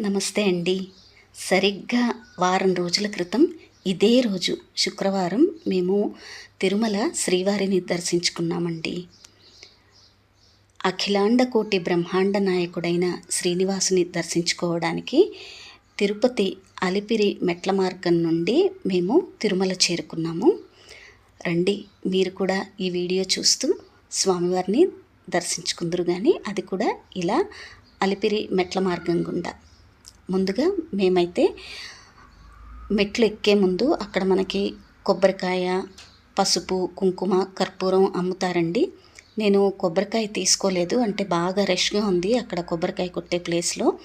నమస్తే అండి. సరిగ్గా వారం రోజుల క్రితం ఇదే రోజు శుక్రవారం మేము తిరుమల శ్రీవారిని దర్శించుకున్నామండి. అఖిలాండ కోటి బ్రహ్మాండ నాయకుడైన శ్రీనివాసుని దర్శించుకోవడానికి తిరుపతి అలిపిరి మెట్ల మార్గం నుండి మేము తిరుమల చేరుకున్నాము. రండి మీరు కూడా ఈ వీడియో చూస్తూ స్వామివారిని దర్శించుకుందరు కానీ అది కూడా ఇలా అలిపిరి మెట్ల మార్గం గుండా. ముందుగా మేమైతే మెట్లు ఎక్కే ముందు అక్కడ మనకి కొబ్బరికాయ పసుపు కుంకుమ కర్పూరం అమ్ముతారండి. నేను కొబ్బరికాయ తీసుకోలేదు. అంటే బాగా రష్గా ఉంది అక్కడ కొబ్బరికాయ కొట్టే ప్లేస్లో.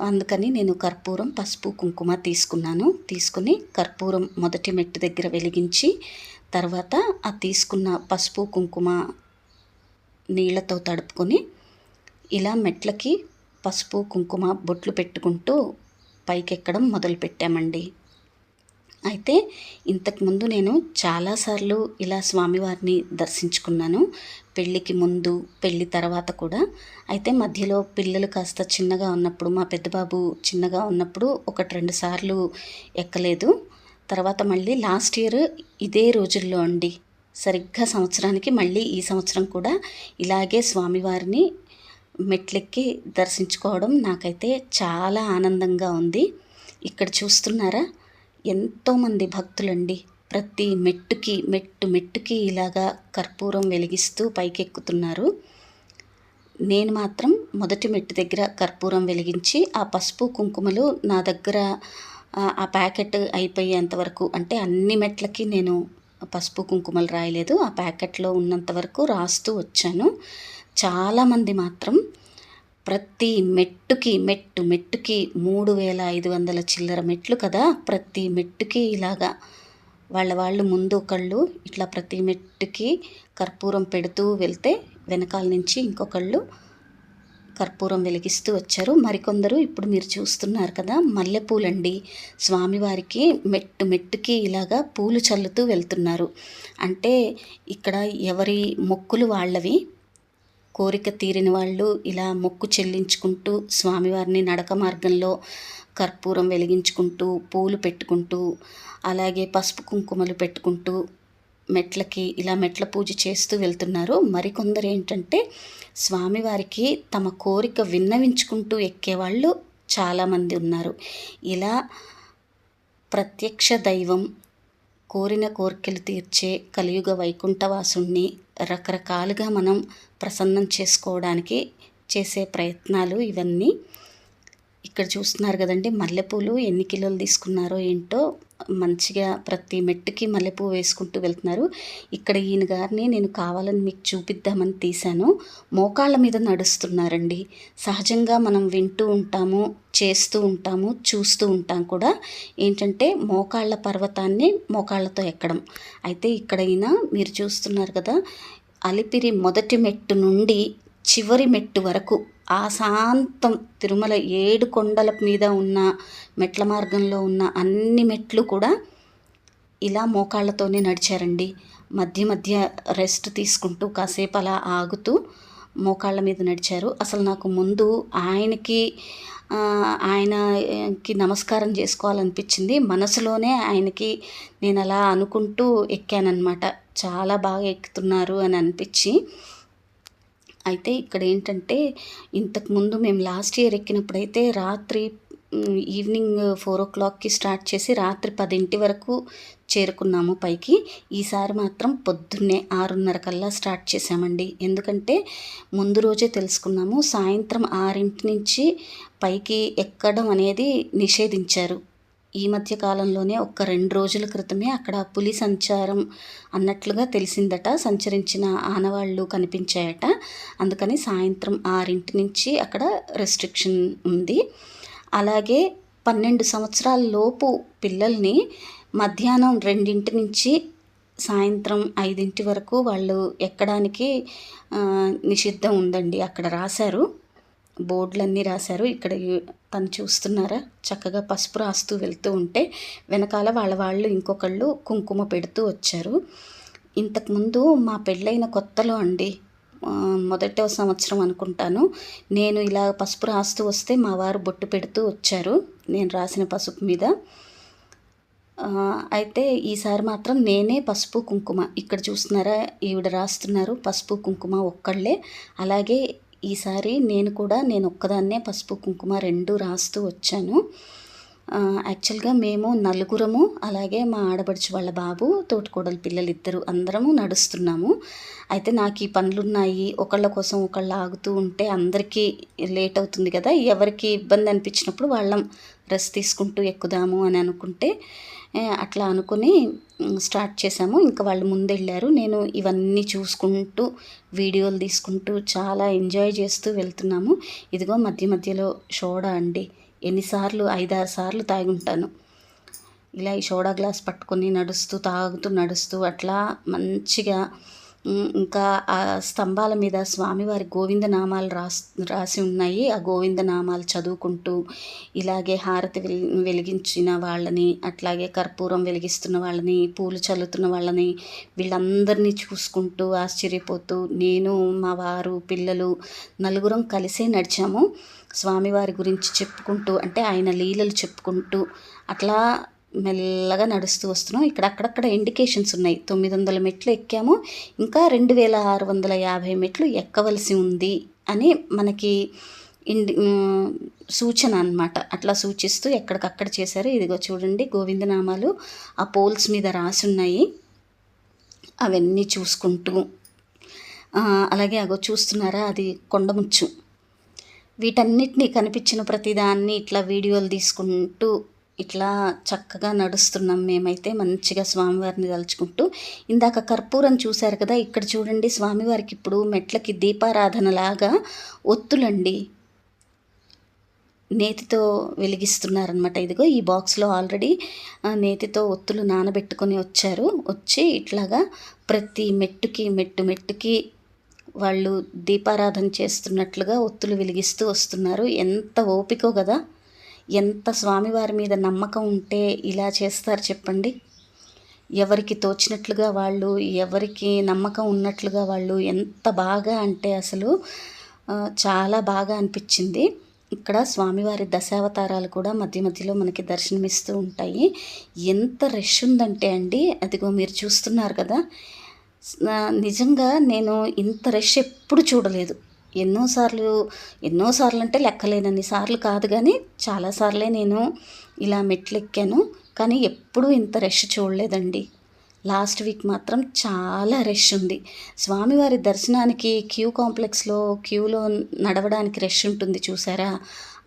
అందుకని నేను కర్పూరం పసుపు కుంకుమ తీసుకున్నాను. తీసుకుని కర్పూరం మొదటి మెట్టు దగ్గర వెలిగించి తర్వాత ఆ తీసుకున్న పసుపు కుంకుమ నీళ్ళతో తడుపుకొని ఇలా మెట్లకి పసుపు కుంకుమ బొట్లు పెట్టుకుంటూ పైకెక్కడం మొదలుపెట్టామండి. అయితే ఇంతకుముందు నేను చాలాసార్లు ఇలా స్వామివారిని దర్శించుకున్నాను. పెళ్ళికి ముందు పెళ్ళి తర్వాత కూడా. అయితే మధ్యలో పిల్లలు కాస్త చిన్నగా ఉన్నప్పుడు మా పెద్దబాబు చిన్నగా ఉన్నప్పుడు ఒకటి రెండు సార్లు ఎక్కలేదు. తర్వాత మళ్ళీ లాస్ట్ ఇయర్ ఇదే రోజుల్లో అండి. సరిగ్గా సంవత్సరానికి మళ్ళీ ఈ సంవత్సరం కూడా ఇలాగే స్వామివారిని మెట్లెక్కి దర్శించుకోవడం నాకైతే చాలా ఆనందంగా ఉంది. ఇక్కడ చూస్తున్నారా? ఎంతోమంది భక్తులండి. ప్రతి మెట్టుకి మెట్టు మెట్టుకి ఇలాగా కర్పూరం వెలిగిస్తూ పైకెక్కుతున్నారు. నేను మాత్రం మొదటి మెట్టు దగ్గర కర్పూరం వెలిగించి ఆ పసుపు కుంకుమలు నా దగ్గర ఆ ప్యాకెట్ అయిపోయేంత వరకు అంటే అన్ని మెట్లకి నేను పసుపు కుంకుమలు రాయలేదు. ఆ ప్యాకెట్లో ఉన్నంత వరకు రాస్తూ వచ్చాను. చాలామంది మాత్రం ప్రతి మెట్టుకి మెట్టు మెట్టుకి మూడు వేల ఐదు వందల చిల్లర మెట్లు కదా? ప్రతి మెట్టుకి ఇలాగా వాళ్ళ వాళ్ళు ముందు ఒకళ్ళు ఇట్లా ప్రతి మెట్టుకి కర్పూరం పెడుతూ వెళ్తే వెనకాల నుంచి ఇంకొకళ్ళు కర్పూరం వెలిగిస్తూ వచ్చారు. మరికొందరు ఇప్పుడు మీరు చూస్తున్నారు కదా మల్లెపూలండి. స్వామివారికి మెట్టు మెట్టుకి ఇలాగా పూలు చల్లుతూ వెళ్తున్నారు. అంటే ఇక్కడ ఎవరి మొక్కులు వాళ్ళవి కోరిక తీరిన వాళ్ళు ఇలా మొక్కు చెల్లించుకుంటూ స్వామివారిని నడక మార్గంలో కర్పూరం వెలిగించుకుంటూ పూలు పెట్టుకుంటూ అలాగే పసుపు కుంకుమలు పెట్టుకుంటూ మెట్లకి ఇలా మెట్ల పూజ చేస్తూ వెళ్తున్నారు. మరికొందరు ఏంటంటే స్వామివారికి తమ కోరిక విన్నవించుకుంటూ ఎక్కేవాళ్ళు చాలామంది ఉన్నారు. ఇలా ప్రత్యక్ష దైవం కోరిన కోరికలు తీర్చే కలియుగ వైకుంఠవాసుణ్ణి రకరకాలుగా మనం ప్రసన్నం చేసుకోవడానికి చేసే ప్రయత్నాలు ఇవన్నీ. ఇక్కడ చూస్తున్నారు కదండి మల్లెపూలు ఎన్ని కిలోలు తీసుకున్నారో ఏంటో మంచిగా ప్రతి మెట్టుకి మల్లెపూ వేసుకుంటూ వెళ్తున్నారు. ఇక్కడ ఈయన గారిని నేను కావాలని మీకు చూపిద్దామని తీశాను. మోకాళ్ళ మీద నడుస్తున్నారండి. సహజంగా మనం వింటూ ఉంటాము చేస్తూ ఉంటాము చూస్తూ ఉంటాం కూడా. ఏంటంటే మోకాళ్ళ పర్వతాన్ని మోకాళ్ళతో ఎక్కడం. అయితే ఇక్కడ ఈయన మీరు చూస్తున్నారు కదా అలిపిరి మొదటి మెట్టు నుండి చివరి మెట్టు వరకు ఆశాంతం తిరుమల ఏడు కొండల మీద ఉన్న మెట్ల మార్గంలో ఉన్న అన్ని మెట్లు కూడా ఇలా మోకాళ్ళతోనే నడిచారండి. మధ్య మధ్య రెస్ట్ తీసుకుంటూ కాసేపు అలా ఆగుతూ మోకాళ్ళ మీద నడిచారు. అసలు నాకు ముందు ఆయనకి ఆయనకి నమస్కారం చేసుకోవాలనిపించింది. మనసులోనే ఆయనకి నేను అలా అనుకుంటూ ఎక్కానన్నమాట. చాలా బాగా ఎక్కుతున్నారు అని అనిపించి అయితే ఇక్కడ ఏంటంటే ఇంతకుముందు మేము లాస్ట్ ఇయర్ ఎక్కినప్పుడైతే రాత్రి ఈవినింగ్ ఫోర్ ఓ క్లాక్కి స్టార్ట్ చేసి రాత్రి పదింటి వరకు చేరుకున్నాము పైకి. ఈసారి మాత్రం పొద్దున్నే ఆరున్నర కల్లా స్టార్ట్ చేసామండి ఎందుకంటే ముందు రోజే తెలుసుకున్నాము సాయంత్రం ఆరింటి నుంచి పైకి ఎక్కడం అనేది నిషేధించారు. ఈ మధ్య కాలంలోనే ఒక్క రెండు రోజుల క్రితమే అక్కడ పులి సంచారం అన్నట్లుగా తెలిసిందట. సంచరించిన ఆనవాళ్ళు కనిపించాయట. అందుకని సాయంత్రం ఆరింటి నుంచి అక్కడ రెస్ట్రిక్షన్ ఉంది. అలాగే పన్నెండు సంవత్సరాల లోపు పిల్లల్ని మధ్యాహ్నం రెండింటి నుంచి సాయంత్రం ఐదింటి వరకు వాళ్ళు ఎక్కడానికి నిషిద్ధం ఉందండి. అక్కడ రాశారు. బోర్డులన్నీ రాశారు. ఇక్కడ తను చూస్తున్నారా? చక్కగా పసుపు రాస్తూ వెళ్తూ ఉంటే వెనకాల వాళ్ళ వాళ్ళు ఇంకొకళ్ళు కుంకుమ పెడుతూ వచ్చారు. ఇంతకుముందు మా పెళ్ళైన కొత్తలో అండి మొదట సంవత్సరం అనుకుంటాను నేను ఇలా పసుపు రాస్తూ వస్తే మా వారు బొట్టు పెడుతూ వచ్చారు నేను రాసిన పసుపు మీద. అయితే ఈసారి మాత్రం నేనే పసుపు కుంకుమ. ఇక్కడ చూస్తున్నారా? ఈవిడ రాస్తున్నారు పసుపు కుంకుమ ఒక్కళ్ళే. అలాగే ఈసారి నేను కూడా నేను ఒక్కదాన్నే పసుపు కుంకుమ రెండు రాస్తూ వచ్చాను. యాక్చువల్గా మేము నలుగురము అలాగే మా ఆడబడుచు వాళ్ళ బాబు తోటికోడలు పిల్లలు ఇద్దరు అందరము నడుస్తున్నాము. అయితే నాకు ఈ పనులున్నాయి ఒకళ్ళ కోసం ఒకళ్ళు ఆగుతూ ఉంటే అందరికీ లేట్ అవుతుంది కదా ఎవరికి ఇబ్బంది అనిపించినప్పుడు వాళ్ళం రెస్ట్ తీసుకుంటూ ఎక్కుదాము అని అనుకుంటే అట్లా అనుకుని స్టార్ట్ చేసాము ఇంకా వాళ్ళు ముందెళ్ళారు. నేను ఇవన్నీ చూసుకుంటూ వీడియోలు తీసుకుంటూ చాలా ఎంజాయ్ చేస్తూ వెళ్తున్నాము. ఇదిగో మధ్య మధ్యలో సోడా అండి. ఎన్నిసార్లు? ఐదారు సార్లు తాగుంటాను ఇలా ఈ సోడా గ్లాస్ పట్టుకొని నడుస్తూ తాగుతూ నడుస్తూ అట్లా మంచిగా ఇంకా ఆ స్తంభాల మీద స్వామివారి గోవింద నామాలు రాస్ రాసి ఉన్నాయి. ఆ గోవింద నామాలు చదువుకుంటూ ఇలాగే హారతి వెలి వెలిగించిన వాళ్ళని అట్లాగే కర్పూరం వెలిగిస్తున్న వాళ్ళని పూలు చల్లుతున్న వాళ్ళని వీళ్ళందరినీ చూసుకుంటూ ఆశ్చర్యపోతూ నేను మా వారు పిల్లలు నలుగురం కలిసే నడిచాము. స్వామివారి గురించి చెప్పుకుంటూ అంటే ఆయన లీలలు చెప్పుకుంటూ అట్లా మెల్లగా నడుస్తూ వస్తున్నాం. ఇక్కడ అక్కడక్కడ ఇండికేషన్స్ ఉన్నాయి. తొమ్మిది వందల మెట్లు ఎక్కాము. ఇంకా రెండు వేల ఆరు వందల యాభై మెట్లు ఎక్కవలసి ఉంది అని మనకి ఇండి సూచన అన్నమాట. అట్లా సూచిస్తూ ఎక్కడికక్కడ చేశారు. ఇదిగో చూడండి గోవిందనామాలు ఆ పోల్స్ మీద రాసి ఉన్నాయి అవన్నీ చూసుకుంటూ. అలాగే అగో చూస్తున్నారా? అది కొండముచ్చు వీటన్నిటినీ కనిపించిన ప్రతిదాన్ని ఇట్లా వీడియోలు తీసుకుంటూ ఇట్లా చక్కగా నడుస్తున్నాం మేమైతే మంచిగా స్వామివారిని తలుచుకుంటూ. ఇందాక కర్పూరం చూశారు కదా ఇక్కడ చూడండి స్వామివారికి ఇప్పుడు మెట్లకి దీపారాధన లాగా ఒత్తులండి. నేతితో వెలిగిస్తున్నారనమాట ఇదిగో ఈ బాక్స్లో ఆల్రెడీ నేతితో ఒత్తులు నానబెట్టుకొని వచ్చారు. వచ్చి ఇట్లాగా ప్రతి మెట్టుకి మెట్టు మెట్టుకి వాళ్ళు దీపారాధన చేస్తున్నట్లుగా ఒత్తులు వెలిగిస్తూ వస్తున్నారు. ఎంత ఓపికో కదా. ఎంత స్వామివారి మీద నమ్మకం ఉంటే ఇలా చేస్తారు చెప్పండి. ఎవరికి తోచినట్లుగా వాళ్ళు ఎవరికి నమ్మకం ఉన్నట్లుగా వాళ్ళు ఎంత బాగా అంటే అసలు చాలా బాగా అనిపించింది. ఇక్కడ స్వామివారి దశావతారాలు కూడా మధ్య మధ్యలో మనకి దర్శనమిస్తూ ఉంటాయి. ఎంత రష్ ఉందంటే అండి అదిగో మీరు చూస్తున్నారు కదా. నిజంగా నేను ఇంత రష్ ఎప్పుడు చూడలేదు. ఎన్నోసార్లు ఎన్నోసార్లు అంటే లెక్కలేనన్ని సార్లు కాదు కానీ చాలాసార్లే నేను ఇలా మెట్లు ఎక్కాను కానీ ఎప్పుడూ ఇంత రష్ చూడలేదండి. లాస్ట్ వీక్ మాత్రం చాలా రష్ ఉంది. స్వామివారి దర్శనానికి క్యూ కాంప్లెక్స్లో క్యూలో నడవడానికి రష్ ఉంటుంది చూసారా?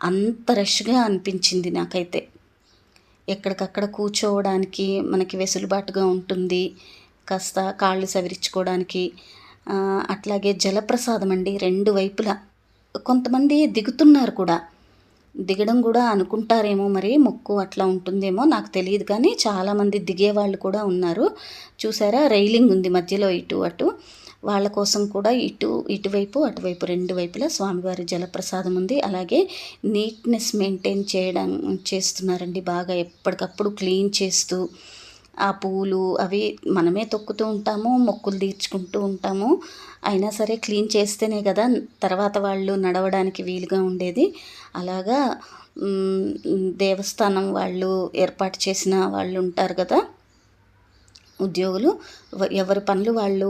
అంత రష్గా అనిపించింది నాకైతే. ఎక్కడికక్కడ కూర్చోవడానికి మనకి వెసులుబాటుగా ఉంటుంది. కాస్త కాళ్ళు సవరించుకోవడానికి అట్లాగే జలప్రసాదం అండి రెండు వైపులా. కొంతమంది దిగుతున్నారు కూడా. దిగడం కూడా అనుకుంటారేమో మరి మొక్కు అట్లా ఉంటుందేమో నాకు తెలియదు కానీ చాలామంది దిగేవాళ్ళు కూడా ఉన్నారు. చూసారా రైలింగ్ ఉంది మధ్యలో ఇటు అటు. వాళ్ళ కోసం కూడా ఇటు ఇటువైపు అటువైపు రెండు వైపులా స్వామివారి జలప్రసాదం ఉంది. అలాగే నీట్నెస్ మెయింటైన్ చేయడం చేస్తున్నారండి బాగా. ఎప్పటికప్పుడు క్లీన్ చేస్తూ ఆ పూలు అవి మనమే తొక్కుతూ ఉంటాము మొక్కులు తీర్చుకుంటూ ఉంటాము. అయినా సరే క్లీన్ చేస్తేనే కదా తర్వాత వాళ్ళు నడవడానికి వీలుగా ఉండేది. అలాగా దేవస్థానం వాళ్ళు ఏర్పాటు చేసిన వాళ్ళు ఉంటారు కదా ఉద్యోగులు ఎవరి పనులు వాళ్ళు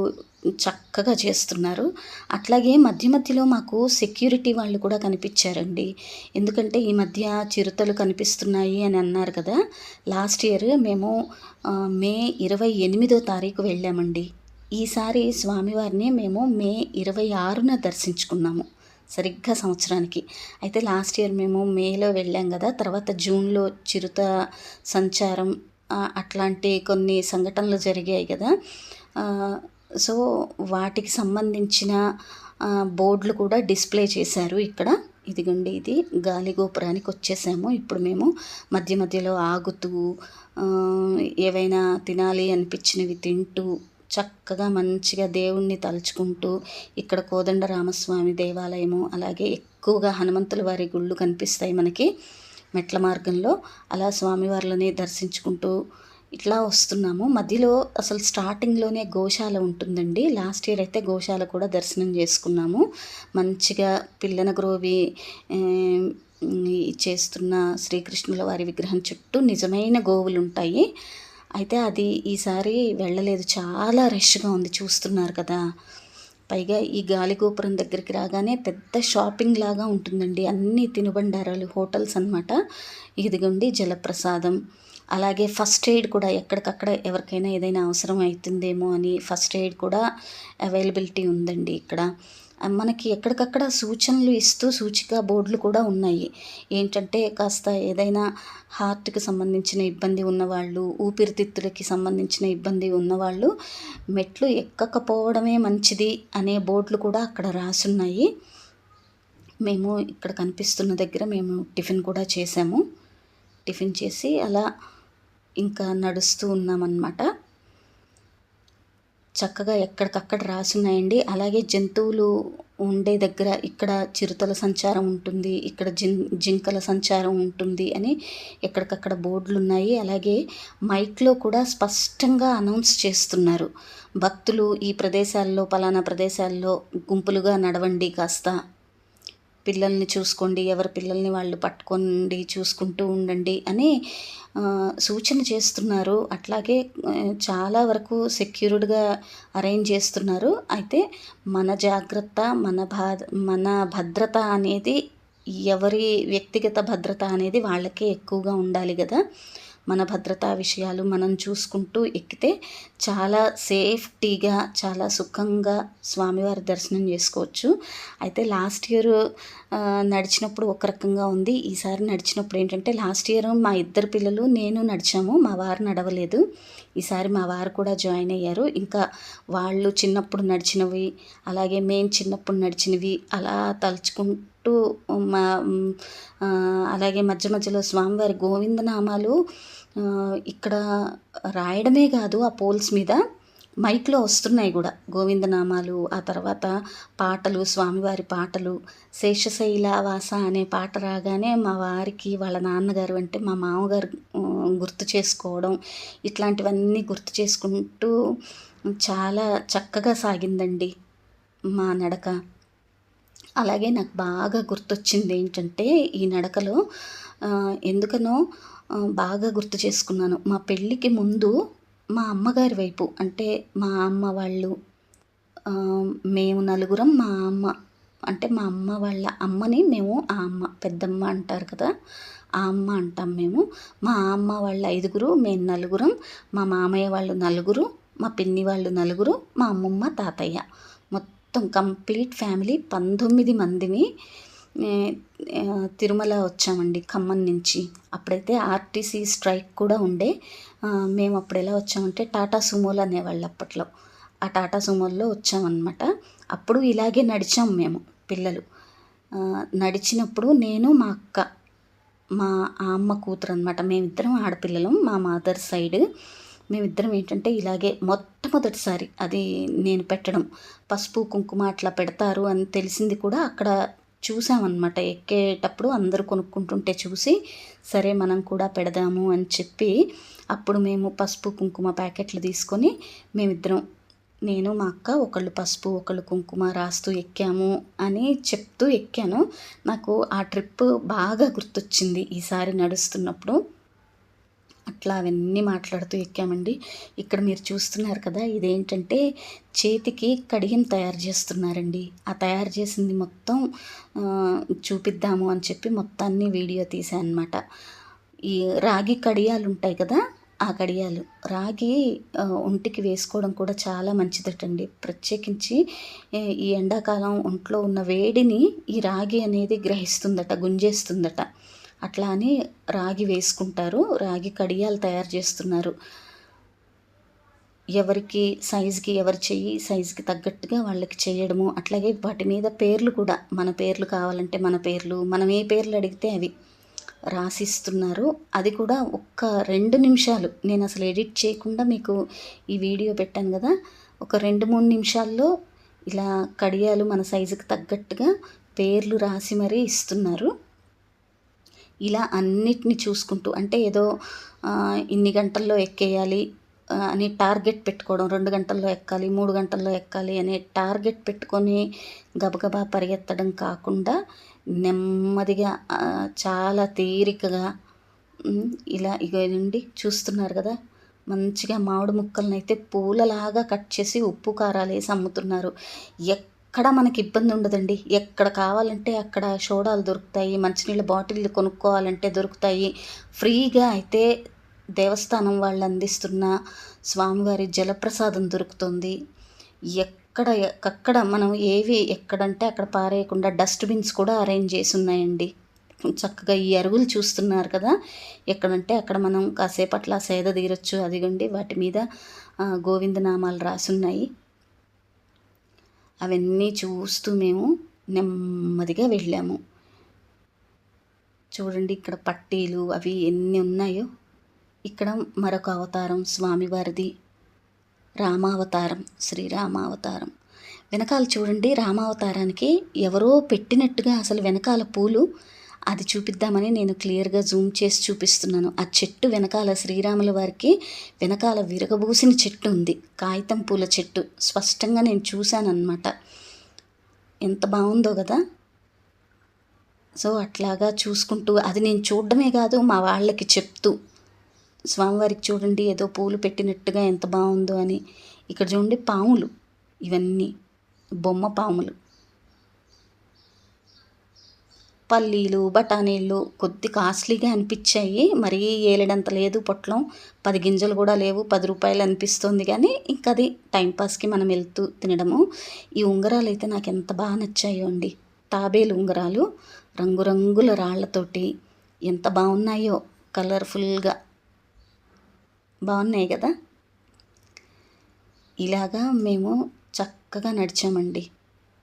చక్కగా చేస్తున్నారు. అట్లాగే మధ్య మధ్యలో మాకు సెక్యూరిటీ వాళ్ళు కూడా కనిపించారండి. ఎందుకంటే ఈ మధ్య చిరుతలు కనిపిస్తున్నాయి అని అన్నారు కదా. లాస్ట్ ఇయర్ మేము మే ఇరవై ఎనిమిదో తారీఖు వెళ్ళామండి. ఈసారి స్వామివారిని మేము మే ఇరవై ఆరున దర్శించుకున్నాము సరిగ్గా సంవత్సరానికి. అయితే లాస్ట్ ఇయర్ మేము మేలో వెళ్ళాం కదా. తర్వాత జూన్లో చిరుత సంచారం అట్లాంటి కొన్ని సంఘటనలు జరిగాయి కదా. సో వాటికి సంబంధించిన బోర్డులు కూడా డిస్ప్లే చేశారు. ఇక్కడ ఇదిగోండి ఇది గాలి గోపురానికి వచ్చేసాము. ఇప్పుడు మేము మధ్య మధ్యలో ఆగుతూ ఏవైనా తినాలి అనిపించినవి తింటూ చక్కగా మంచిగా దేవుణ్ణి తలుచుకుంటూ ఇక్కడ కోదండ రామస్వామి దేవాలయము అలాగే ఎక్కువగా హనుమంతుల వారి గుళ్ళు కనిపిస్తాయి మనకి మెట్ల మార్గంలో. అలా స్వామివార్లని దర్శించుకుంటూ ఇట్లా వస్తున్నాము. మధ్యలో అసలు స్టార్టింగ్లోనే గోశాల ఉంటుందండి. లాస్ట్ ఇయర్ అయితే గోశాల కూడా దర్శనం చేసుకున్నాము. మంచిగా పిల్లన గ్రోవి చేస్తున్న శ్రీకృష్ణుల వారి విగ్రహం చుట్టూ నిజమైన గోవులు ఉంటాయి. అయితే అది ఈసారి వెళ్ళలేదు. చాలా రష్గా ఉంది. చూస్తున్నారు కదా. పైగా ఈ గాలిగోపురం దగ్గరికి రాగానే పెద్ద షాపింగ్ లాగా ఉంటుందండి. అన్ని తినుబండారాలు హోటల్స్ అన్నమాట. ఇదిగోండి జలప్రసాదం. అలాగే ఫస్ట్ ఎయిడ్ కూడా ఎక్కడికక్కడ ఎవరికైనా ఏదైనా అవసరం అవుతుందేమో అని ఫస్ట్ ఎయిడ్ కూడా అవైలబిలిటీ ఉందండి ఇక్కడ. మనకి ఎక్కడికక్కడ సూచనలు ఇస్తూ సూచిక బోర్డులు కూడా ఉన్నాయి. ఏంటంటే కాస్త ఏదైనా హార్ట్కి సంబంధించిన ఇబ్బంది ఉన్నవాళ్ళు ఊపిరితిత్తులకి సంబంధించిన ఇబ్బంది ఉన్నవాళ్ళు మెట్లు ఎక్కకపోవడమే మంచిది అనే బోర్డులు కూడా అక్కడ రాసున్నాయి. మేము ఇక్కడ కనిపిస్తున్న దగ్గర మేము టిఫిన్ కూడా చేసాము. టిఫిన్ చేసి అలా ఇంకా నడుస్తూ ఉన్నామన్నమాట. చక్కగా ఎక్కడికక్కడ రాసున్నాయండి. అలాగే జంతువులు ఉండే దగ్గర ఇక్కడ చిరుతల సంచారం ఉంటుంది ఇక్కడ జిం జింకల సంచారం ఉంటుంది అని ఎక్కడికక్కడ బోర్డులు ఉన్నాయి అలాగే మైక్లో కూడా స్పష్టంగా అనౌన్స్ చేస్తున్నారు. భక్తులు ఈ ప్రదేశాల్లో పలానా ప్రదేశాల్లో గుంపులుగా నడవండి కాస్త పిల్లల్ని చూసుకోండి ఎవరి పిల్లల్ని వాళ్ళు పట్టుకోండి చూసుకుంటూ ఉండండి అని సూచన చేస్తున్నారు. అట్లాగే చాలా వరకు సెక్యూర్డ్గా అరేంజ్ చేస్తున్నారు. అయితే మన జాగ్రత్త మన భా మన భద్రత అనేది ఎవరి వ్యక్తిగత భద్రత అనేది వాళ్ళకే ఎక్కువగా ఉండాలి కదా. మన భద్రతా విషయాలు మనం చూసుకుంటూ ఎక్కితే చాలా సేఫ్టీగా చాలా సుఖంగా స్వామివారి దర్శనం చేసుకోవచ్చు. అయితే లాస్ట్ ఇయర్ నడిచినప్పుడు ఒక రకంగా ఉంది. ఈసారి నడిచినప్పుడు ఏంటంటే లాస్ట్ ఇయర్ మా ఇద్దరు పిల్లలు నేను నడిచాము. మా వారు నడవలేదు. ఈసారి మా వారు కూడా జాయిన్ అయ్యారు. ఇంకా వాళ్ళు చిన్నప్పుడు నడిచినవి అలాగే మేము చిన్నప్పుడు నడిచినవి అలా తలుచుకుంటూ మా అలాగే మధ్య మధ్యలో స్వామివారి గోవిందనామాలు ఇక్కడ రాయడమే కాదు ఆ పోల్స్ మీద మైక్లో వస్తున్నాయి కూడా. గోవిందనామాలు ఆ తర్వాత పాటలు స్వామివారి పాటలు శేషశైలవాస అనే పాట రాగానే మా వారికి వాళ్ళ నాన్నగారు అంటే మా మామగారు గుర్తు చేసుకోవడం ఇట్లాంటివన్నీ గుర్తు చేసుకుంటూ చాలా చక్కగా సాగిందండి మా నడక. అలాగే నాకు బాగా గుర్తొచ్చింది ఏంటంటే ఈ నడకలో ఎందుకనో బాగా గుర్తు చేసుకున్నాను. మా పెళ్ళికి ముందు మా అమ్మగారి వైపు అంటే మా అమ్మ వాళ్ళు మేము నలుగురం మా అమ్మ అంటే మా అమ్మ వాళ్ళ అమ్మని మేము ఆ అమ్మ పెద్దమ్మ అంటారు కదా ఆ అమ్మ అంటాం మేము. మా అమ్మ వాళ్ళ ఐదుగురు మేము నలుగురం మా మామయ్య వాళ్ళు నలుగురు మా పిన్ని వాళ్ళు నలుగురు మా అమ్మమ్మ తాతయ్య. మొత్తం కంప్లీట్ ఫ్యామిలీ పంతొమ్మిది మందిని తిరుమల వచ్చామండి ఖమ్మం నుంచి. అప్పుడైతే ఆర్టీసీ స్ట్రైక్ కూడా ఉండే. మేము అప్పుడు ఎలా వచ్చామంటే టాటా సుమోలు అనేవాళ్ళు అప్పట్లో. ఆ టాటా సుమోల్లో వచ్చామన్నమాట. అప్పుడు ఇలాగే నడిచాం మేము పిల్లలు. నడిచినప్పుడు నేను మా అక్క మా ఆ అమ్మ కూతురు అనమాట మేమిద్దరం ఆడపిల్లలం మా మదర్ సైడ్. మేమిద్దరం ఏంటంటే ఇలాగే మొట్టమొదటిసారి అది నేను పెట్టడం పసుపు కుంకుమ అట్లా పెడతారు అని తెలిసింది కూడా అక్కడ చూసామన్నమాట. ఎక్కేటప్పుడు అందరూ కొనుక్కుంటుంటే చూసి సరే మనం కూడా పెడదాము అని చెప్పి అప్పుడు మేము పసుపు కుంకుమ ప్యాకెట్లు తీసుకొని మేమిద్దరం నేను మా అక్క ఒకళ్ళు పసుపు ఒకళ్ళు కుంకుమ రాస్తూ ఎక్కాము అని చెప్తూ ఎక్కాను. నాకు ఆ ట్రిప్ బాగా గుర్తొచ్చింది ఈసారి నడుస్తున్నప్పుడు. అట్లా అవన్నీ మాట్లాడుతూ ఎక్కామండి. ఇక్కడ మీరు చూస్తున్నారు కదా ఇదేంటంటే చేతికి కడియం తయారు చేస్తున్నారండి. ఆ తయారు చేసింది మొత్తం చూపిద్దాము అని చెప్పి మొత్తాన్ని వీడియో తీసాను అనమాట ఈ రాగి కడియాలు ఉంటాయి కదా ఆ కడియాలు. రాగి ఒంటికి వేసుకోవడం కూడా చాలా మంచిదటండి. ప్రత్యేకించి ఈ ఎండాకాలం ఒంట్లో ఉన్న వేడిని ఈ రాగి అనేది గ్రహిస్తుందట గుంజేస్తుందట. అట్లా అని రాగి వేసుకుంటారు. రాగి కడియాలు తయారు చేస్తున్నారు. ఎవరికి సైజుకి ఎవరి చెయ్యి సైజుకి తగ్గట్టుగా వాళ్ళకి చేయడము అట్లాగే వాటి మీద పేర్లు కూడా మన పేర్లు కావాలంటే మన పేర్లు మనం ఏ పేర్లు అడిగితే అవి రాసిస్తున్నారు. అది కూడా ఒక్క రెండు నిమిషాలు. నేను అసలు ఎడిట్ చేయకుండా మీకు ఈ వీడియో పెట్టాను కదా. ఒక రెండు మూడు నిమిషాల్లో ఇలా కడియాలు మన సైజుకి తగ్గట్టుగా పేర్లు రాసి మరీ ఇస్తున్నారు. ఇలా అన్నిటిని చూసుకుంటూ అంటే ఏదో ఇన్ని గంటల్లో ఎక్కేయాలి అని టార్గెట్ పెట్టుకోవడం రెండు గంటల్లో ఎక్కాలి మూడు గంటల్లో ఎక్కాలి అనే టార్గెట్ పెట్టుకొని గబగబా పరిగెత్తడం కాకుండా నెమ్మదిగా చాలా తీరికగా ఇలా ఇగో నుండి చూస్తున్నారు కదా మంచిగా మామిడి ముక్కలను అయితే పూలలాగా కట్ చేసి ఉప్పు కారాలు వేసి అమ్ముతున్నారు ఎక్కడ మనకి ఇబ్బంది ఉండదండి. ఎక్కడ కావాలంటే అక్కడ సోడాలు దొరుకుతాయి. మంచినీళ్ళ బాటిల్ కొనుక్కోవాలంటే దొరుకుతాయి. ఫ్రీగా అయితే దేవస్థానం వాళ్ళు అందిస్తున్న స్వామివారి జలప్రసాదం దొరుకుతుంది. ఎక్కడ ఎక్కడ మనం ఏవి ఎక్కడంటే అక్కడ పారేయకుండా డస్ట్బిన్స్ కూడా అరేంజ్ చేసి ఉన్నాయండి. చక్కగా ఈ అరుగులు చూస్తున్నారు కదా. ఎక్కడంటే అక్కడ మనం కాసేపు సేద తీరొచ్చు అదిగోండి వాటి మీద గోవిందనామాలు రాసున్నాయి. అవన్నీ చూస్తూ మేము నెమ్మదిగా వెళ్ళాము. చూడండి ఇక్కడ పట్టీలు అవి ఎన్ని ఉన్నాయో. ఇక్కడ మరొక అవతారం స్వామివారిది. రామావతారం శ్రీరామావతారం వెనకాల చూడండి రామావతారానికి ఎవరో పెట్టినట్టుగా అసలు వెనకాల పూలు అది చూపిద్దామని నేను క్లియర్గా జూమ్ చేసి చూపిస్తున్నాను. ఆ చెట్టు వెనకాల శ్రీరాముల వారికి వెనకాల విరగబూసిన చెట్టు ఉంది. కాగితం పూల చెట్టు. స్పష్టంగా నేను చూశాను అనమాట ఎంత బాగుందో కదా సో అట్లాగా చూసుకుంటూ అది నేను చూడడమే కాదు మా వాళ్ళకి చెప్తూ స్వామివారికి చూడండి ఏదో పూలు పెట్టినట్టుగా ఎంత బాగుందో అని. ఇక్కడ చూడండి పాములు. ఇవన్నీ బొమ్మ పాములు. పల్లీలు బఠానీలు కొద్ది కాస్ట్లీగా అనిపించాయి. మరీ ఏలడంత లేదు పొట్లం. పది గింజలు కూడా లేవు. పది రూపాయలు అనిపిస్తుంది కానీ ఇంకా అది టైంపాస్కి మనం వెళ్తూ తినడము. ఈ ఉంగరాలు అయితే నాకు ఎంత బాగా నచ్చాయో అండి. తాబేలు ఉంగరాలు రంగురంగుల రాళ్ళతోటి ఎంత బాగున్నాయో కలర్ఫుల్గా. బాగున్నాయి కదా? ఇలాగా మేము చక్కగా నడిచామండి.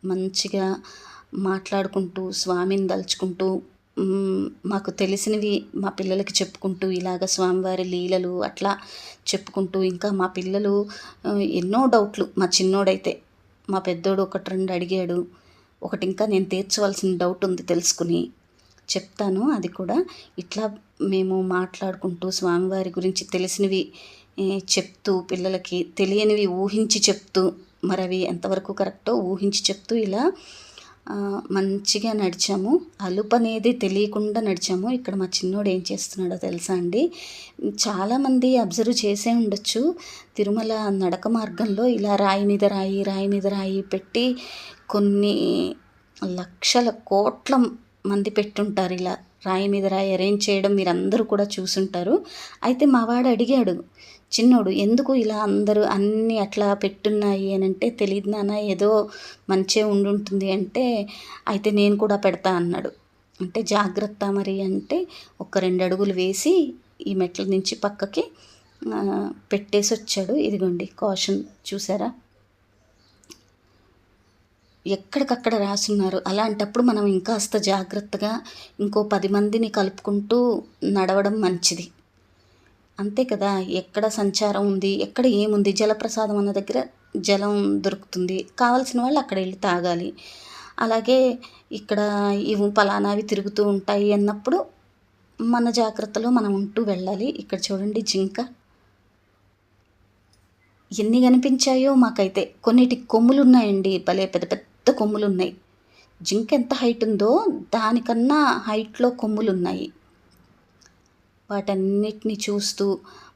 మంచిగా మాట్లాడుకుంటూ స్వామిని దలుచుకుంటూ మాకు తెలిసినవి మా పిల్లలకి చెప్పుకుంటూ ఇలాగ స్వామివారి లీలలు అట్లా చెప్పుకుంటూ ఇంకా మా పిల్లలు ఎన్నో డౌట్లు. మా చిన్నోడైతే మా పెద్దోడు ఒకటి రెండు అడిగాడు. ఒకటి ఇంకా నేను తీర్చవలసిన డౌట్ ఉంది తెలుసుకుని. చెప్తాను అది కూడా. ఇట్లా మేము మాట్లాడుకుంటూ స్వామివారి గురించి తెలిసినవి చెప్తూ పిల్లలకి తెలియనివి ఊహించి చెప్తూ మరి అవి ఎంతవరకు కరెక్టో ఊహించి చెప్తూ ఇలా మంచిగా నడిచాము. అలుపు అనేది తెలియకుండా నడిచాము. ఇక్కడ మా చిన్నోడు ఏం చేస్తున్నాడో తెలుసా అండి? చాలామంది అబ్జర్వ్ చేసే ఉండొచ్చు. తిరుమల నడక మార్గంలో ఇలా రాయి మీద రాయి రాయి మీద రాయి పెట్టి కొన్ని లక్షల కోట్ల మంది పెట్టుంటారు ఇలా. రాయి మీద రాయి అరేంజ్ చేయడం మీరు అందరూ కూడా చూసుంటారు. అయితే మా వాడు అడిగాడు చిన్నోడు ఎందుకు ఇలా అందరూ అన్నీ అట్లా పెట్టున్నాయి అని అంటే తెలియదు నాన్న ఏదో మంచిగా ఉండుంటుంది అంటే అయితే నేను కూడా పెడతా అన్నాడు. అంటే జాగ్రత్త మరి అంటే ఒక రెండు అడుగులు వేసి ఈ మెట్ల నుంచి పక్కకి పెట్టేసి వచ్చాడు. ఇదిగోండి కాషన్ చూసారా? ఎక్కడికక్కడ రాసున్నారు. అలాంటప్పుడు మనం ఇంకాస్త జాగ్రత్తగా ఇంకో పది మందిని కలుపుకుంటూ నడవడం మంచిది. అంతే కదా ఎక్కడ సంచారం ఉంది ఎక్కడ ఏముంది జలప్రసాదం అన్న దగ్గర జలం దొరుకుతుంది. కావలసిన వాళ్ళు అక్కడ వెళ్ళి తాగాలి. అలాగే ఇక్కడ ఇవి పలానావి తిరుగుతూ ఉంటాయి అన్నప్పుడు మన జాగ్రత్తలో మనం ఉంటూ వెళ్ళాలి. ఇక్కడ చూడండి జింక. ఎన్ని కనిపించాయో మాకైతే. కొన్నిటి కొమ్ములు ఉన్నాయండి భలే పెద్ద పెద్ద కొమ్ములు ఉన్నాయి జింక ఎంత హైట్ ఉందో దానికన్నా హైట్లో కొమ్ములు ఉన్నాయి వాటన్నిటిని చూస్తూ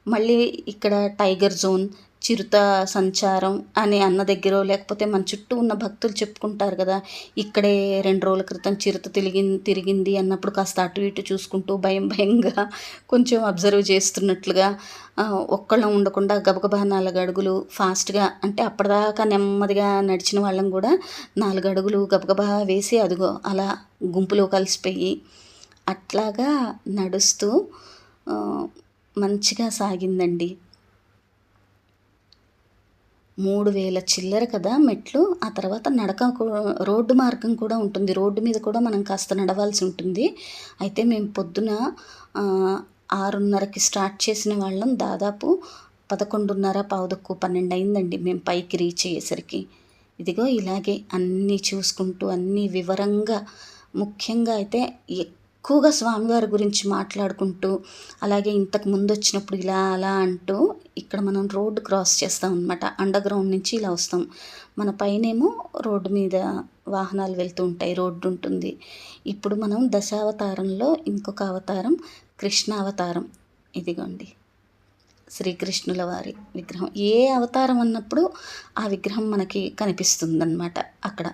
మళ్ళీ ఇక్కడ టైగర్ జోన్ చిరుత సంచారం అని అన్న దగ్గర లేకపోతే మన చుట్టూ ఉన్న భక్తులు చెప్పుకుంటారు కదా ఇక్కడే రెండు రోజుల క్రితం చిరుత తిరిగి తిరిగింది అన్నప్పుడు కాస్త అటు ఇటు చూసుకుంటూ భయం భయంగా కొంచెం అబ్జర్వ్ చేస్తున్నట్లుగా ఒక్కళ్ళం ఉండకుండా గబగబా నాలుగు అడుగులు ఫాస్ట్గా అంటే అప్పటిదాకా నెమ్మదిగా నడిచిన వాళ్ళం కూడా నాలుగు అడుగులు గబగబా వేసి అదిగో అలా గుంపులో కలిసిపోయి అట్లాగా నడుస్తూ మంచిగా సాగిందండి. మూడు వేల చిల్లర కదా మెట్లు ఆ తర్వాత నడక రోడ్డు మార్గం కూడా ఉంటుంది. రోడ్డు మీద కూడా మనం కాస్త నడవాల్సి ఉంటుంది. అయితే మేము పొద్దున ఆరున్నరకి స్టార్ట్ చేసిన వాళ్ళం. దాదాపు పదకొండున్నర పావుదక్కు పన్నెండు అయిందండి మేము పైకి రీచ్ అయ్యేసరికి. ఇదిగో ఇలాగే అన్నీ చూసుకుంటూ అన్నీ వివరంగా ముఖ్యంగా అయితే ఎక్కువగా స్వామివారి గురించి మాట్లాడుకుంటూ అలాగే ఇంతకు ముందు వచ్చినప్పుడు ఇలా అలా అంటూ ఇక్కడ మనం రోడ్డు క్రాస్ చేస్తాం అనమాట అండర్ గ్రౌండ్ నుంచి ఇలా వస్తాం. మన పైనేమో రోడ్డు మీద వాహనాలు వెళ్తూ ఉంటాయి. రోడ్డు ఉంటుంది. ఇప్పుడు మనం దశావతారంలో ఇంకొక అవతారం కృష్ణ అవతారం ఇదిగోండి. శ్రీకృష్ణుల వారి విగ్రహం. ఏ అవతారం అన్నప్పుడు ఆ విగ్రహం మనకి కనిపిస్తుందన్నమాట అక్కడ.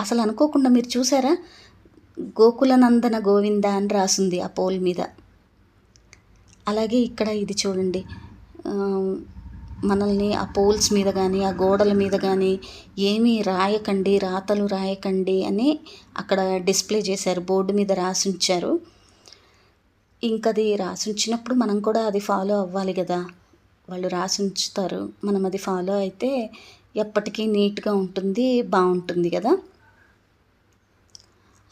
అసలు అనుకోకుండా మీరు చూసారా? గోకులనందన గోవింద అని రాసింది ఆ పోల్ మీద. అలాగే ఇక్కడ ఇది చూడండి. మనల్ని ఆ పోల్స్ మీద కానీ ఆ గోడల మీద కానీ ఏమీ రాయకండి రాతలు రాయకండి అని అక్కడ డిస్ప్లే చేశారు. బోర్డు మీద రాసి ఉంచారు ఇంకది రాసి ఉంచినప్పుడు మనం కూడా అది ఫాలో అవ్వాలి కదా. వాళ్ళు రాసి ఉంచుతారు మనం అది ఫాలో అయితే ఎప్పటికీ నీట్గా ఉంటుంది బాగుంటుంది కదా.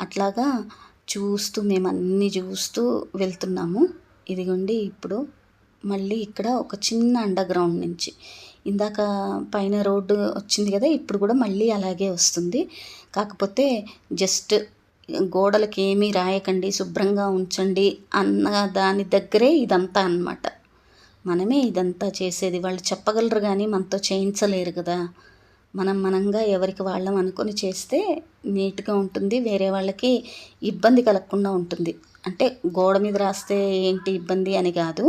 అట్లాగా చూస్తూ మేము అన్నీ చూస్తూ వెళ్తున్నాము. ఇదిగోండి ఇప్పుడు మళ్ళీ ఇక్కడ ఒక చిన్న అండర్ గ్రౌండ్ నుంచి. ఇందాక పైన రోడ్డు వచ్చింది కదా ఇప్పుడు కూడా మళ్ళీ అలాగే వస్తుంది. కాకపోతే జస్ట్ గోడలకి ఏమీ రాయకండి శుభ్రంగా ఉంచండి అన్న దాని దగ్గరే ఇదంతా అన్నమాట. మనమే ఇదంతా చేసేది. వాళ్ళు చెప్పగలరు కానీ మనతో చేయించలేరు కదా. మనం మనంగా ఎవరికి వాళ్ళం అనుకొని చేస్తే నీట్గా ఉంటుంది వేరే వాళ్ళకి ఇబ్బంది కలగకుండా ఉంటుంది. అంటే గోడ మీద రాస్తే ఏంటి ఇబ్బంది అని కాదు.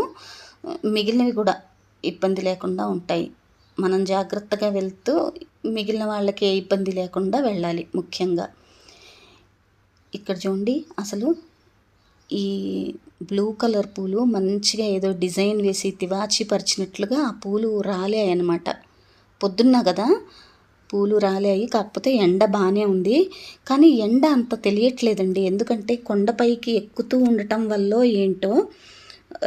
మిగిలినవి కూడా ఇబ్బంది లేకుండా ఉంటాయి. మనం జాగ్రత్తగా వెళ్తూ మిగిలిన వాళ్ళకి ఏ ఇబ్బంది లేకుండా వెళ్ళాలి ముఖ్యంగా. ఇక్కడ చూడండి అసలు ఈ బ్లూ కలర్ పూలు మంచిగా ఏదో డిజైన్ వేసి తివాచి పరిచినట్లుగా ఆ పూలు రాలే అన్నమాట పొద్దున్న కదా పూలు రాలేయి కాకపోతే ఎండ బాగానే ఉంది. కానీ ఎండ అంత తెలియట్లేదండి. ఎందుకంటే కొండపైకి ఎక్కుతూ ఉండటం వల్ల ఏంటో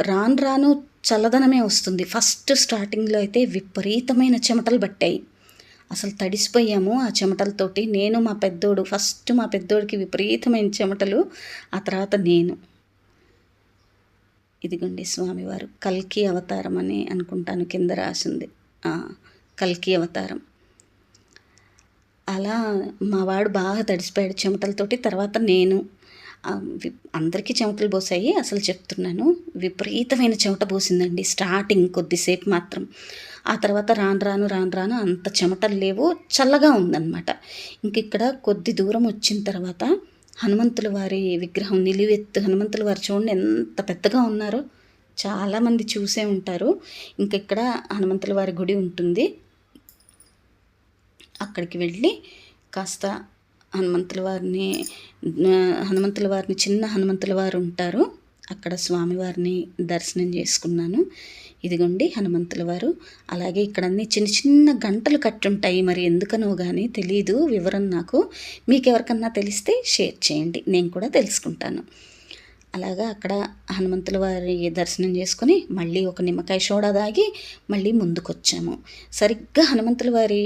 రాను రాను చల్లదనమే వస్తుంది. ఫస్ట్ స్టార్టింగ్లో అయితే విపరీతమైన చెమటలు పట్టాయి. అసలు తడిసిపోయాము ఆ చెమటలతోటి. నేను మా పెద్దోడు ఫస్ట్ మా పెద్దోడికి విపరీతమైన చెమటలు ఆ తర్వాత నేను. ఇదిగోండి స్వామివారు కల్కి అవతారం అని అనుకుంటాను కింద రాసింది. కల్కి అవతారం. అలా మా వాడు బాగా తడిసిపోయాడు చెమటలతోటి. తర్వాత నేను అందరికీ చెమటలు పోసాయి అసలు చెప్తున్నాను. విపరీతమైన చెమట పోసిందండి స్టార్టింగ్ కొద్దిసేపు మాత్రం. ఆ తర్వాత రాను రాను రాను రాను అంత చెమటలు లేవు చల్లగా ఉందన్నమాట. ఇంక ఇక్కడ కొద్ది దూరం వచ్చిన తర్వాత హనుమంతుల వారి విగ్రహం నిలువెత్తు హనుమంతుల వారు చూడండి ఎంత పెద్దగా ఉన్నారో. చాలామంది చూసే ఉంటారు. ఇంక ఇక్కడ హనుమంతుల వారి గుడి ఉంటుంది. అక్కడికి వెళ్ళి కాస్త హనుమంతుల వారిని హనుమంతుల వారిని చిన్న హనుమంతుల వారు ఉంటారు. అక్కడ స్వామివారిని దర్శనం చేసుకున్నాను. ఇదిగోండి హనుమంతుల వారు. అలాగే ఇక్కడ అన్ని చిన్న చిన్న గంటలు కట్టుంటాయి మరి ఎందుకనో కానీ తెలియదు వివరం నాకు. మీకు ఎవరికన్నా తెలిస్తే షేర్ చేయండి. నేను కూడా తెలుసుకుంటాను. అలాగా అక్కడ హనుమంతుల వారి దర్శనం చేసుకుని మళ్ళీ ఒక నిమ్మకాయ సోడా దాగి మళ్ళీ ముందుకొచ్చాము. సరిగ్గా హనుమంతుల వారి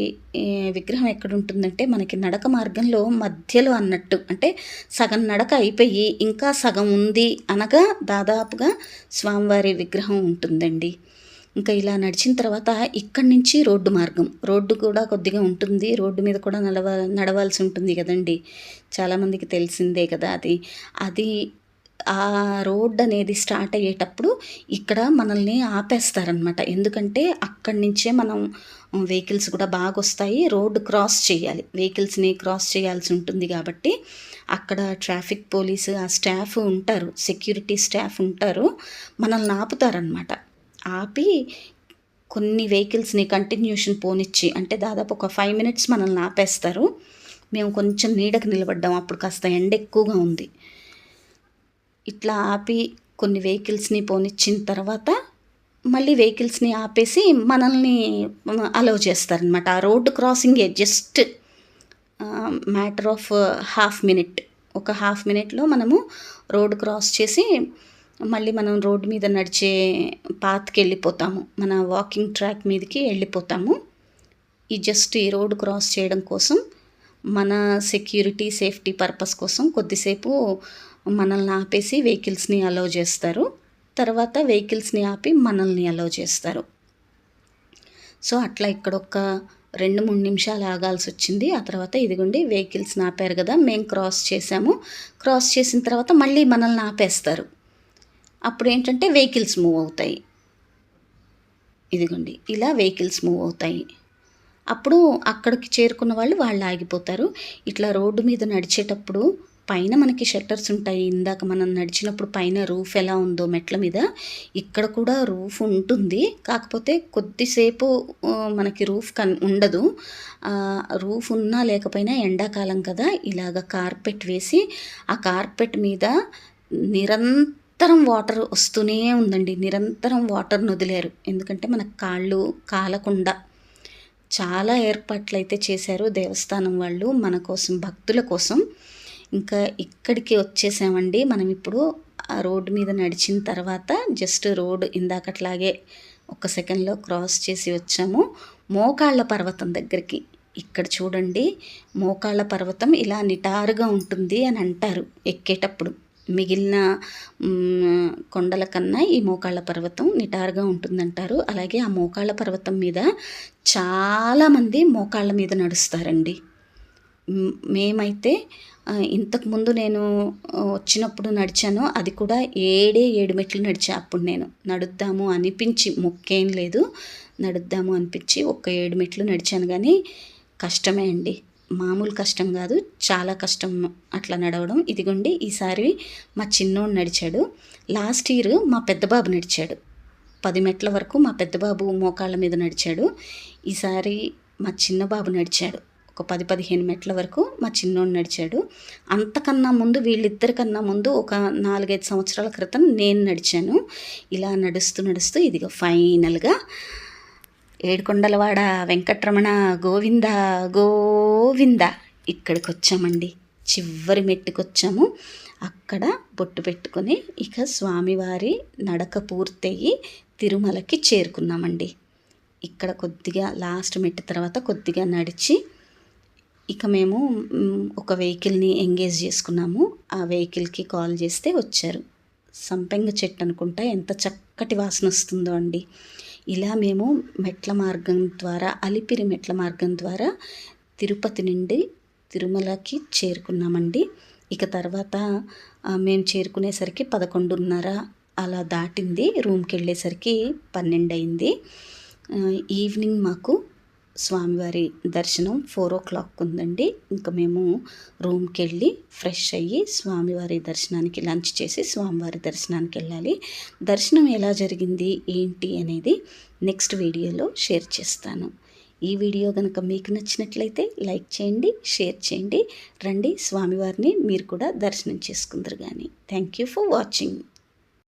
విగ్రహం ఎక్కడ ఉంటుందంటే మనకి నడక మార్గంలో మధ్యలో అన్నట్టు. అంటే సగం నడక అయిపోయి ఇంకా సగం ఉంది అనగా దాదాపుగా స్వామివారి విగ్రహం ఉంటుందండి. ఇంకా ఇలా నడిచిన తర్వాత ఇక్కడి నుంచి రోడ్డు మార్గం. రోడ్డు కూడా కొద్దిగా ఉంటుంది. రోడ్డు మీద కూడా నడవ నడవాల్సి ఉంటుంది కదండి. చాలామందికి తెలిసిందే కదా అది. అది ఆ రోడ్ అనేది స్టార్ట్ అయ్యేటప్పుడు ఇక్కడ మనల్ని ఆపేస్తారనమాట ఎందుకంటే అక్కడి నుంచే మనం వెహికల్స్ కూడా బాగా వస్తాయి రోడ్డు క్రాస్ చేయాలి. వెహికల్స్ని క్రాస్ చేయాల్సి ఉంటుంది కాబట్టి అక్కడ ట్రాఫిక్ పోలీసు ఆ స్టాఫ్ ఉంటారు. సెక్యూరిటీ స్టాఫ్ ఉంటారు. మనల్ని ఆపుతారనమాట ఆపి కొన్ని వెహికల్స్ని కంటిన్యూషన్ పోనిచ్చి అంటే దాదాపు ఒక ఫైవ్ మినిట్స్ మనల్ని ఆపేస్తారు. మేము కొంచెం నీడకు నిలబడ్డాం. అప్పుడు కాస్త ఎండ ఎక్కువగా ఉంది. ఇట్లా ఆపి కొన్ని వెహికల్స్ని పోనిచ్చిన తర్వాత మళ్ళీ వెహికల్స్ని ఆపేసి మనల్ని అలౌ చేస్తారనమాట ఆ road crossing just matter of half minute ఒక హాఫ్ మినిట్లో మనము రోడ్డు క్రాస్ చేసి మళ్ళీ మనం రోడ్డు మీద నడిచే పాత్కి వెళ్ళిపోతాము. మన వాకింగ్ ట్రాక్ మీదకి వెళ్ళిపోతాము. ఈ జస్ట్ ఈ రోడ్డు క్రాస్ చేయడం కోసం మన సెక్యూరిటీ సేఫ్టీ పర్పస్ కోసం కొద్దిసేపు మనల్ని ఆపేసి వెహికల్స్ని అలో చేస్తారు. తర్వాత వెహికల్స్ని ఆపి మనల్ని అలో చేస్తారు. సో అట్లా ఇక్కడ ఒక రెండు మూడు నిమిషాలు ఆగాల్సి వచ్చింది. ఆ తర్వాత ఇదిగోండి వెహికల్స్ ఆపారు కదా మేము క్రాస్ చేసాము. క్రాస్ చేసిన తర్వాత మళ్ళీ మనల్ని ఆపేస్తారు. అప్పుడు ఏంటంటే వెహికల్స్ మూవ్ అవుతాయి. ఇదిగోండి ఇలా వెహికల్స్ మూవ్ అవుతాయి. అప్పుడు అక్కడికి చేరుకున్న వాళ్ళు వాళ్ళు ఆగిపోతారు. ఇట్లా రోడ్డు మీద నడిచేటప్పుడు పైన మనకి షట్టర్స్ ఉంటాయి. ఇందాక మనం నడిచినప్పుడు పైన రూఫ్ ఎలా ఉందో మెట్ల మీద ఇక్కడ కూడా రూఫ్ ఉంటుంది. కాకపోతే కొద్దిసేపు మనకి రూఫ్ కన్ ఉండదు. రూఫ్ ఉన్నా లేకపోయినా ఎండాకాలం కదా ఇలాగ కార్పెట్ వేసి ఆ కార్పెట్ మీద నిరంతరం వాటర్ వస్తూనే ఉందండి. నిరంతరం వాటర్ వదిలేరు ఎందుకంటే మన కాళ్ళు కాలకుండా చాలా ఏర్పాట్లు అయితే చేశారు దేవస్థానం వాళ్ళు మన కోసం భక్తుల కోసం. ఇంకా ఇక్కడికి వచ్చేసామండి. మనం ఇప్పుడు ఆ రోడ్డు మీద నడిచిన తర్వాత జస్ట్ రోడ్ ఇందాకట్లాగే ఒక సెకండ్లో క్రాస్ చేసి వచ్చాము. మోకాళ్ళ పర్వతం దగ్గరికి. ఇక్కడ చూడండి మోకాళ్ళ పర్వతం ఇలా నిటారుగా ఉంటుంది అని అంటారు ఎక్కేటప్పుడు. మిగిలిన కొండల కన్నా ఈ మోకాళ్ళ పర్వతం నిటారుగా ఉంటుందంటారు. అలాగే ఆ మోకాళ్ళ పర్వతం మీద చాలామంది మోకాళ్ళ మీద నడుస్తారండి. మేమైతే ఇంతకుముందు నేను వచ్చినప్పుడు నడిచాను. అది కూడా ఏడే ఏడు మెట్లు నడిచా. అప్పుడు నేను నడుద్దాము అనిపించి మొక్కేం లేదు. నడుద్దాము అనిపించి ఒక్క ఏడు మెట్లు నడిచాను. కానీ కష్టమే అండి. మామూలు కష్టం కాదు. చాలా కష్టం అట్లా నడవడం. ఇదిగోండి ఈసారి మా చిన్నోడు నడిచాడు. లాస్ట్ ఇయర్ మా పెద్దబాబు నడిచాడు. పది మెట్ల వరకు మా పెద్దబాబు మోకాళ్ళ మీద నడిచాడు. ఈసారి మా చిన్న బాబు నడిచాడు. ఒక పది పదిహేను మెట్ల వరకు మా చిన్నోడు నడిచాడు. అంతకన్నా ముందు వీళ్ళిద్దరికన్నా ముందు ఒక నాలుగైదు సంవత్సరాల క్రితం నేను నడిచాను. ఇలా నడుస్తూ నడుస్తూ ఇదిగో ఫైనల్గా ఏడుకొండలవాడ వెంకట్రమణ గోవింద గోవింద ఇక్కడికి వచ్చామండి చివరి మెట్టుకొచ్చాము. అక్కడ బొట్టు పెట్టుకొని ఇక స్వామివారి నడక పూర్తయి తిరుమలకి చేరుకున్నామండి. ఇక్కడ కొద్దిగా లాస్ట్ మెట్టు తర్వాత కొద్దిగా నడిచి ఇక మేము ఒక వెహికల్ని ఎంగేజ్ చేసుకున్నాము. ఆ వెహికల్కి కాల్ చేస్తే వచ్చారు. సంపెంగ చెట్టు అనుకుంటా ఎంత చక్కటి వాసన వస్తుందో అండి. ఇలా మేము మెట్ల మార్గం ద్వారా అలిపిరి మెట్ల మార్గం ద్వారా తిరుపతి నుండి తిరుమలకి చేరుకున్నామండి. ఇక తర్వాత మేము చేరుకునేసరికి పదకొండున్నర అలా దాటింది. రూమ్కి వెళ్ళేసరికి పన్నెండు అయింది ఈవినింగ్ మాకు స్వామివారి దర్శనం ఫోర్ ఓ క్లాక్ ఉందండి. ఇంకా మేము రూమ్కి వెళ్ళి ఫ్రెష్ అయ్యి స్వామివారి దర్శనానికి లంచ్ చేసి స్వామివారి దర్శనానికి వెళ్ళాలి. దర్శనం ఎలా జరిగింది ఏంటి అనేది నెక్స్ట్ వీడియోలో షేర్ చేస్తాను. ఈ వీడియో కనుక మీకు నచ్చినట్లయితే లైక్ చేయండి షేర్ చేయండి. రండి స్వామివారిని మీరు కూడా దర్శనం చేసుకుందరు కానీ థ్యాంక్ యూ ఫర్ వాచింగ్.